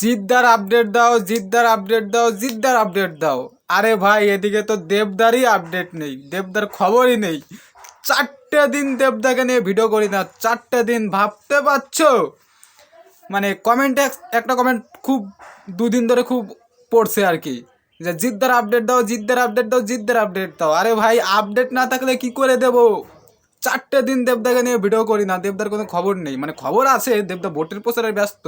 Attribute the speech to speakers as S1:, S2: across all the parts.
S1: জিদ্দার update দাও, জিদ্দার update দাও, জিদ্দার update দাও। আরে ভাই, এদিকে তো দেবদারই আপডেট নেই, দেবদার খবরই নেই। চারটে দিন দেবদাকে নিয়ে ভিডিও করি না, চারটে দিন ভাবতে পারছ? মানে কমেন্টে একটা কমেন্ট খুব দুদিন ধরে খুব পড়ছে আর কি। যে জিদ্দার আপডেট দাও, জিদ্দার আপডেট দাও, জিদ্দার আপডেট দাও। আরে ভাই, আপডেট না থাকলে কি করে দেবো? চারটে দিন দেবদাকে নিয়ে ভিডিও করি না, দেবদার কোনো খবর নেই। মানে খবর আছে, দেবদা ভোটের প্রচারে ব্যস্ত,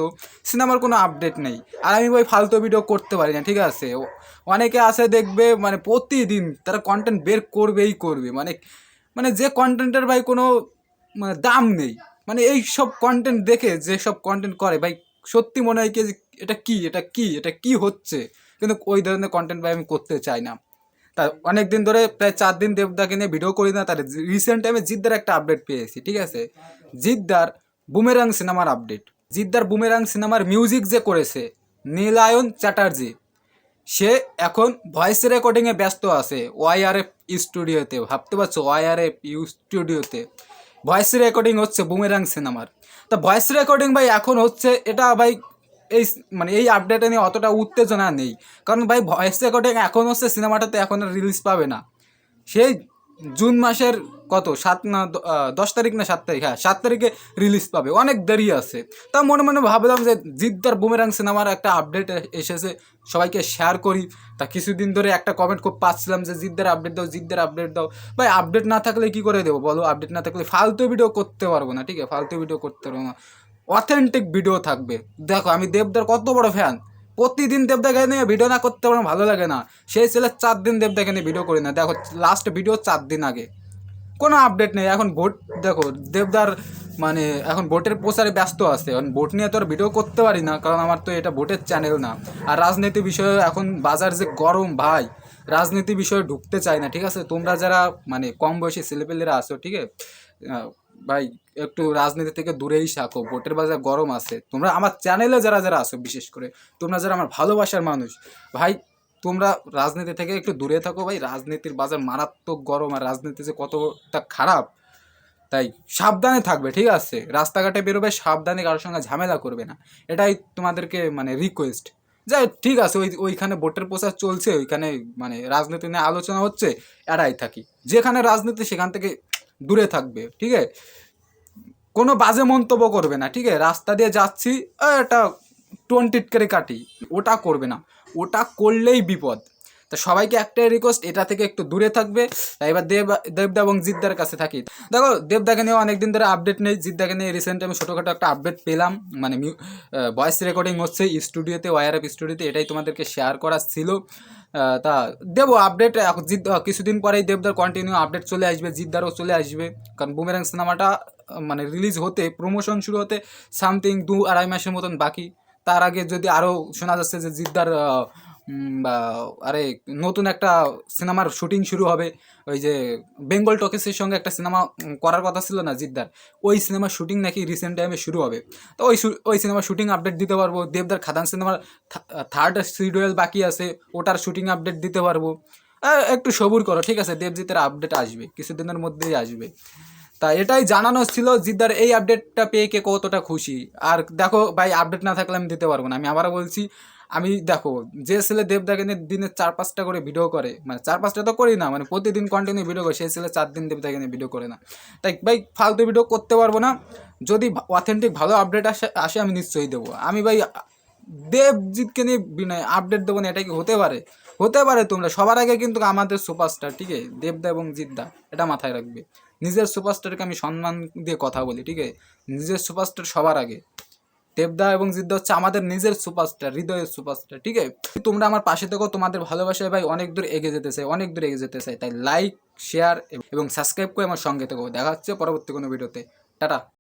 S1: সিনেমার কোনো আপডেট নেই। আর আমি ভাই ফালতু ভিডিও করতে পারি না, ঠিক আছে? অনেকে আছে দেখবে মানে প্রতিদিন তারা কন্টেন্ট বের করবেই করবে। মানে মানে যে কন্টেন্টের ভাই কোনো মানে দাম নেই। মানে এই সব কন্টেন্ট দেখে যে সব কন্টেন্ট করে, ভাই সত্যি মনে হয় কি এটা কি এটা কি এটা কি হচ্ছে? কিন্তু ওই ধরনের কন্টেন্ট ভাই আমি করতে চাই না। তা অনেক দিন ধরে প্রায় চার দিন দেবদাকে নিয়ে ভিডিও করি না তার রিসেন্ট টাইমে জিদ্দার একটা আপডেট পেয়েছি, ঠিক আছে? জিদ্দার বুমেরাং সিনেমার আপডেট জিদ্দার বুমেরাং সিনেমার মিউজিক যে করেছে, নীলায়ন চ্যাটার্জি, সে এখন ভয়েস রেকর্ডিংয়ে ব্যস্ত আছে ওয়াইআরএফ স্টুডিওতে ভাবতে পারছ ওয়াইআরএফ ইউ স্টুডিওতে ভয়েস রেকর্ডিং হচ্ছে বুমেরাং সিনেমার। তা ভয়েস রেকর্ডিং ভাই এখন হচ্ছে, এটা ভাই এই মানে এই আপডেটে নিয়ে অতটা উত্তেজনা নেই। কারণ ভাই ভয়েস রেকর্ডিং এখন হচ্ছে সিনেমাটাতে এখন রিলিজ পাবে না। সেই জুন মাসের কত? সাত না দশ তারিখ না সাত তারিখ? হ্যাঁ সাত তারিখে রিলিজ পাবে। অনেক দেরি আছে। তা মনে মনে ভাবলাম যে জিদ্দার বুমেরাং সিনেমার একটা আপডেট এসেছে, সবাইকে শেয়ার করি। তা কিছুদিন ধরে একটা কমেন্ট খুব পাচ্ছিলাম যে, জিদ্দার আপডেট দাও, জিদ্দার আপডেট দাও। ভাই আপডেট না থাকলে কি করে দেবো বলো? আপডেট না থাকলে ফালতু ভিডিও করতে পারব না, ঠিক আছে? ফালতু ভিডিও করতে পারব না। অথেন্টিক ভিডিও থাকবে। দেখো, আমি দেবদার কত বড় ফ্যান প্রতিদিন দেবদাকে নিয়ে ভিডিও না করতে আমার ভালো লাগে না। সেই ছেলে চার দিন দেবদাকে নিয়ে ভিডিও করি না। দেখো লাস্ট ভিডিও চার দিন আগে। কোনো আপডেট নেই। এখন ভোট দেখো, দেবদার মানে এখন ভোটের প্রচারে ব্যস্ত আছে। এখন ভোট নিয়ে তো আর ভিডিও করতে পারি না, কারণ আমার তো এটা ভোটের চ্যানেল না। আর রাজনীতি বিষয়ে এখন বাজার যে গরম, ভাই, রাজনীতি বিষয়ে ঢুকতে চাই না, ঠিক আছে? তোমরা যারা মানে কম বয়সী ছেলেপেলেরা আছো, ঠিক আছে? ভাই, একটু রাজনীতি থেকে দূরেই থাকো, ভোটের বাজার গরম আছে। তোমরা আমার চ্যানেলে যারা যারা আছো, বিশেষ করে, তোমরা যারা আমার ভালোবাসার মানুষ, ভাই, তোমরা রাজনীতি থেকে একটু দূরে থাকো ভাই, রাজনীতির বাজার মারাত্মক গরম আর রাজনীতি যে কতটা খারাপ, তাই সাবধানে থাকবে, ঠিক আছে? রাস্তাঘাটে বেরোবে, সাবধানে কারোর সঙ্গে ঝামেলা করবে না। এটাই তোমাদেরকে মানে রিকোয়েস্ট যাই ঠিক আছে, ওই ওইখানে ভোটের প্রচার চলছে, ওইখানে মানে রাজনীতি নিয়ে আলোচনা হচ্ছে, এড়াই থাকি। যেখানে রাজনীতি, সেখান থেকে দূরে থাকবে ঠিক আছে? কোনো বাজে মন্তব্য করবে না ঠিক আছে? রাস্তা দিয়ে যাচ্ছি "এ, এটা টোন টিটকারি কাটি ওটা করবে না। ওটা করলেই বিপদ। তা সবাইকে একটাই রিকোয়েস্ট এটা থেকে একটু দূরে থাকবে। এবার দেব দেবদা এবং জিদ্দার কাছে থাকি। দেখো দেবদাকে নিয়ে অনেকদিন ধরে আপডেট নেই। জিদ্দাকে নিয়ে রিসেন্ট আমি ছোটোখাটো একটা আপডেট পেলাম। মানে ভয়েস রেকর্ডিং হচ্ছে স্টুডিওতে ওয়াইআরএফ স্টুডিওতে এটাই তোমাদেরকে শেয়ার করার ছিল। তা দেবো আপডেট জিদ কিছুদিন পরেই দেবদার কন্টিনিউ আপডেট চলে আসবে, জিদ্দারও চলে আসবে। কারণ বুমেরাং সিনেমাটা মানে রিলিজ হতে প্রমোশন শুরু হতে সামথিং দু আড়াই মাসের মতন বাকি। তার আগে যদি আরও শোনা যাচ্ছে যে জিদ্দার বা, আরে, নতুন একটা সিনেমার শুটিং শুরু হবে। ওই যে, বেঙ্গল টকিসের সঙ্গে একটা সিনেমা করার কথা ছিল না জিদ্দার? ওই সিনেমার শুটিং নাকি রিসেন্ট টাইমে শুরু হবে। তো ওই ওই সিনেমার শুটিং আপডেট দিতে পারব। দেবদার খাদান সিনেমার থার্ড সিরিয়াল বাকি আছে। ওটার শুটিং আপডেট দিতে পারব। একটু সবুর করো, ঠিক আছে? দেবজিতের আপডেট আসবে, কিছুদিনের মধ্যেই আসবে। তা এটাই জানানো ছিল জিদ্দার এই আপডেটটা পেয়ে কে কতটা খুশি। আর দেখো ভাই আপডেট না থাকলে আমি দিতে পারব না। আমি আবারও বলছি, আমি দেখো, যে ছেলে দেবদাকে নিয়ে দিনে চার পাঁচটা করে ভিডিও করে মানে চার পাঁচটা তো করি না মানে প্রতিদিন কন্টিনিউ ভিডিও করে, সেই ছেলে চার দিন দেবদাকে নিয়ে ভিডিও করে না। তাই ভাই, ফালতু ভিডিও করতে পারব না। যদি অথেন্টিক ভালো আপডেট আসে আসে আমি নিশ্চয়ই দেবো। আমি ভাই দেবজিৎকে নিয়ে বিনয় আপডেট দেবো না, এটা কি হতে পারে? হতে পারে তোমরা, সবার আগে কিন্তু আমাদের সুপারস্টার ঠিক আছে? দেবদা এবং জিদ্দা এটা মাথায় রাখবে। নিজের সুপারস্টারকে আমি সম্মান দিয়ে কথা বলি, ঠিক আছে? নিজের সুপারস্টার সবার আগে। দেবদা এবং জিদ্দা হচ্ছে আমাদের নিজের সুপারস্টার হৃদয়ের সুপারস্টার ঠিক আছে? তোমরা আমার পাশে থেকো, তোমাদের ভালোবাসায় ভাই অনেক দূর এগিয়ে যেতে চাই, অনেক দূর এগিয়ে যেতে চাই। তাই লাইক শেয়ার এবং সাবস্ক্রাইব করে আমার সঙ্গে থেকো। দেখা হচ্ছে পরবর্তী কোনো ভিডিওতে টাটা।